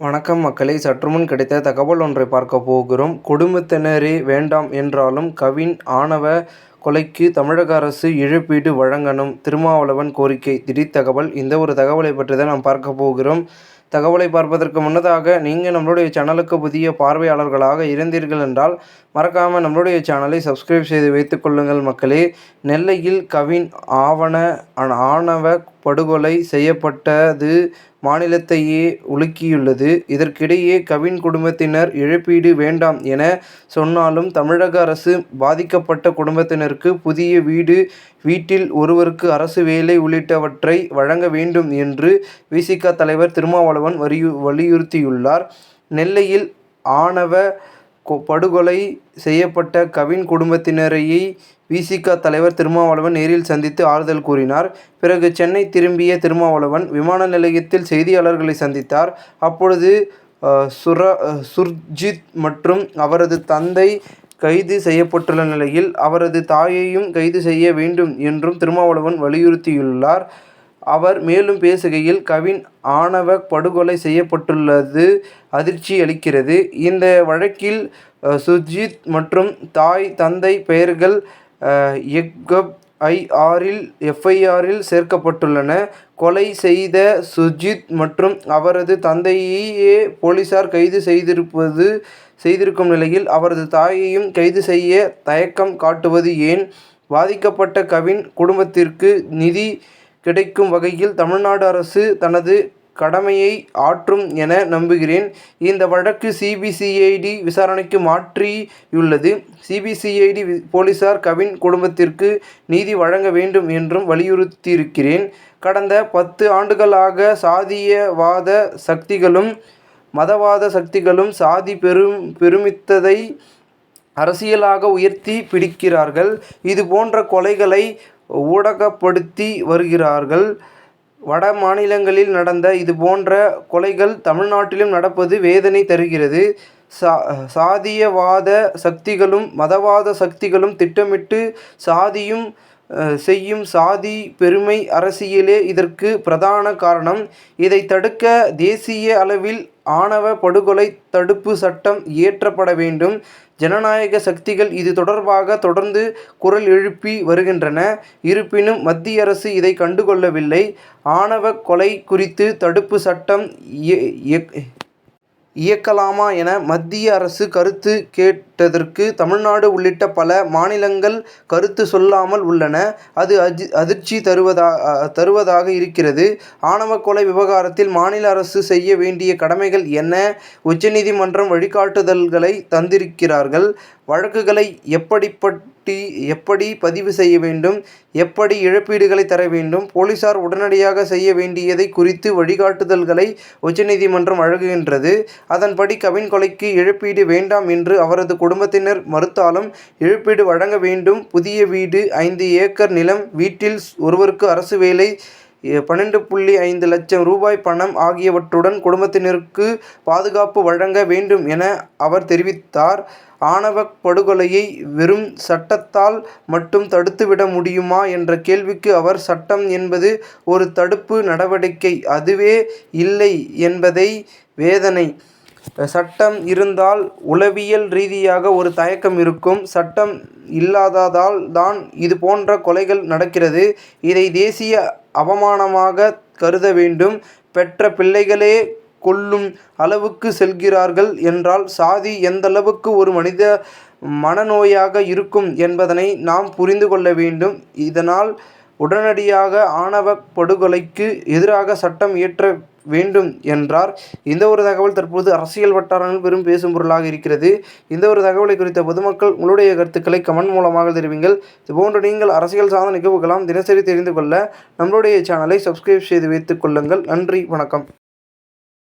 வணக்கம் மக்களை. சற்றுமுன் கிடைத்த தகவல் ஒன்றை பார்க்க போகிறோம். குடும்பத்தினரே வேண்டாம் என்றாலும் கவின் ஆணவ கொலைக்கு தமிழக அரசு இழப்பீடு வழங்கணும். திருமாவளவன் கோரிக்கை. திடீர் தகவல். இந்த ஒரு தகவலை பற்றி தான் நாம் பார்க்க போகிறோம். தகவலை பார்ப்பதற்கு முன்னதாக நீங்கள் நம்மளுடைய சேனலுக்கு புதிய பார்வையாளர்களாக இருந்தீர்கள் என்றால் மறக்காமல் நம்மளுடைய சேனலை சப்ஸ்கிரைப் செய்து வைத்துக்கொள்ளுங்கள் மக்களே. நெல்லையில் கவின் ஆவண ஆணவ படுகொலை செய்யப்பட்டது மாநிலத்தையே உலுக்கியுள்ளது. இதற்கிடையே கவின் குடும்பத்தினர் இழப்பீடு வேண்டாம் என சொன்னாலும் தமிழக அரசு பாதிக்கப்பட்ட குடும்பத்தினருக்கு புதிய வீடு வீட்டில் ஒருவருக்கு அரசு வேலை உள்ளிட்டவற்றை வழங்க வேண்டும் என்று விசிக தலைவர் திருமாவளவன் வலியு வலியுறுத்தியுள்ளார். நெல்லையில் ஆணவ படுகொலை செய்யப்பட்ட கவின் குடும்பத்தினரையே விசிக தலைவர் திருமாவளவன் நேரில் சந்தித்து ஆறுதல் கூறினார். பிறகு சென்னை திரும்பிய திருமாவளவன் விமான நிலையத்தில் செய்தியாளர்களை சந்தித்தார். அப்பொழுது சுர சுர்ஜித் மற்றும் அவரது தந்தை கைது செய்யப்பட்டுள்ள நிலையில் அவரது தாயையும் கைது செய்ய வேண்டும் என்றும் திருமாவளவன் வலியுறுத்தியுள்ளார். அவர் மேலும் பேசுகையில் கவின் ஆணவ படுகொலை செய்யப்பட்டுள்ளது அதிர்ச்சி அளிக்கிறது. இந்த வழக்கில் சுஜித் மற்றும் தாய் தந்தை பெயர்கள் எஃப்ஐஆரில் எஃப்ஐஆரில் சேர்க்கப்பட்டுள்ளன. கொலை செய்த சுஜித் மற்றும் அவரது தந்தையையே போலீசார் கைது செய்திருப்பது செய்திருக்கும் நிலையில் அவரது தாயையும் கைது செய்ய தயக்கம் காட்டுவது ஏன்? பாதிக்கப்பட்ட கவின் குடும்பத்திற்கு நிதி கிடைக்கும் வகையில் தமிழ்நாடு அரசு தனது கடமையை ஆற்றும் என நம்புகிறேன். இந்த வழக்கு சிபிசிஐடி விசாரணைக்கு மாற்றியுள்ளது. சிபிசிஐடி போலீசார் கவின் குடும்பத்திற்கு நீதி வழங்க வேண்டும் என்றும் வலியுறுத்தியிருக்கிறேன். கடந்த பத்து ஆண்டுகளாக சாதியவாத சக்திகளும் மதவாத சக்திகளும் சாதி பெரும் பெருமித்ததை அரசியலாக உயர்த்தி பிடிக்கிறார்கள். இது போன்ற கொலைகளை ஊடகப்படுத்தி வருகிறார்கள். வட மாநிலங்களில் நடந்த இது போன்ற கொலைகள் தமிழ்நாட்டிலும் நடப்பது வேதனை தருகிறது. சா சாதியவாத சக்திகளும் மதவாத சக்திகளும் திட்டமிட்டு சாதியும் செய்யும் சாதி பெருமை அரசியலே இதற்கு பிரதான காரணம். இதை தடுக்க தேசிய அளவில் ஆணவ படுகொலை தடுப்பு சட்டம் இயற்றப்பட வேண்டும். ஜனநாயக சக்திகள் இது தொடர்பாக தொடர்ந்து குரல் எழுப்பி வருகின்றன. இருப்பினும் மத்திய அரசு இதை கண்டுகொள்ளவில்லை. ஆணவ கொலை குறித்து தடுப்பு சட்டம் இயக்கலாமா என மத்திய அரசு கருத்து கேட் விட்டதற்கு தமிழ்நாடு உள்ளிட்ட பல மாநிலங்கள் கருத்து சொல்லாமல் உள்ளன. அது அஜி அதிர்ச்சி தருவதா தருவதாக இருக்கிறது. ஆணவ கொலை விவகாரத்தில் மாநில அரசு செய்ய வேண்டிய கடமைகள் என்ன? உச்சநீதிமன்றம் வழிகாட்டுதல்களை தந்திருக்கிறார்கள். வழக்குகளை எப்படிப்பட்டி எப்படி பதிவு செய்ய வேண்டும்? எப்படி இழப்பீடுகளை தர வேண்டும்? போலீசார் உடனடியாக செய்ய வேண்டியதை குறித்து வழிகாட்டுதல்களை உச்சநீதிமன்றம் வழங்குகின்றது. அதன்படி கவின் கொலைக்கு இழப்பீடு வேண்டாம் என்று அவரது குடும்பத்தினர் மறுத்தாலும் இழப்பீடு வழங்க வேண்டும். புதிய வீடு ஐந்து ஏக்கர் நிலம். வீட்டில் ஒருவருக்கு அரசு வேலை பன்னெண்டு புள்ளி ஐந்து லட்சம் ரூபாய் பணம் ஆகியவற்றுடன் குடும்பத்தினருக்கு பாதுகாப்பு வழங்க வேண்டும் என அவர் தெரிவித்தார். ஆணவப் படுகொலையை வெறும் சட்டத்தால் மட்டும் தடுத்துவிட முடியுமா என்ற கேள்விக்கு அவர் சட்டம் என்பது ஒரு தடுப்பு நடவடிக்கை. அதுவே இல்லை என்பதை வேதனை. சட்டம் இருந்தால் உளவியல் ரீதியாக ஒரு தயக்கம் இருக்கும். சட்டம் இல்லாததால் தான் இது போன்ற கொலைகள் நடக்கிறது. இதை தேசிய அவமானமாக கருத வேண்டும். பெற்ற பிள்ளைகளே கொல்லும் அளவுக்கு செல்கிறார்கள் என்றால் சாதி எந்தளவுக்கு ஒரு மனித மனநோயாக இருக்கும் என்பதனை நாம் புரிந்து கொள்ள வேண்டும். இதனால் உடனடியாக ஆணவ படுகொலைக்கு எதிராக சட்டம் இயற்ற வேண்டும் என்றார். இந்த ஒரு தகவல் தற்போது அரசியல் வட்டாரங்கள் பெரும் பேசும் பொருளாக இருக்கிறது. இந்த ஒரு தகவலை குறித்த பொதுமக்கள் உங்களுடைய கருத்துக்களை கமெண்ட் மூலமாக தெரிவிங்கள். இதுபோன்று நீங்கள் அரசியல் சார்ந்த நிகழ்வுகளாம் தினசரி தெரிந்து கொள்ள நம்மளுடைய சேனலை சப்ஸ்கிரைப் செய்து வைத்துக் கொள்ளுங்கள். நன்றி வணக்கம்.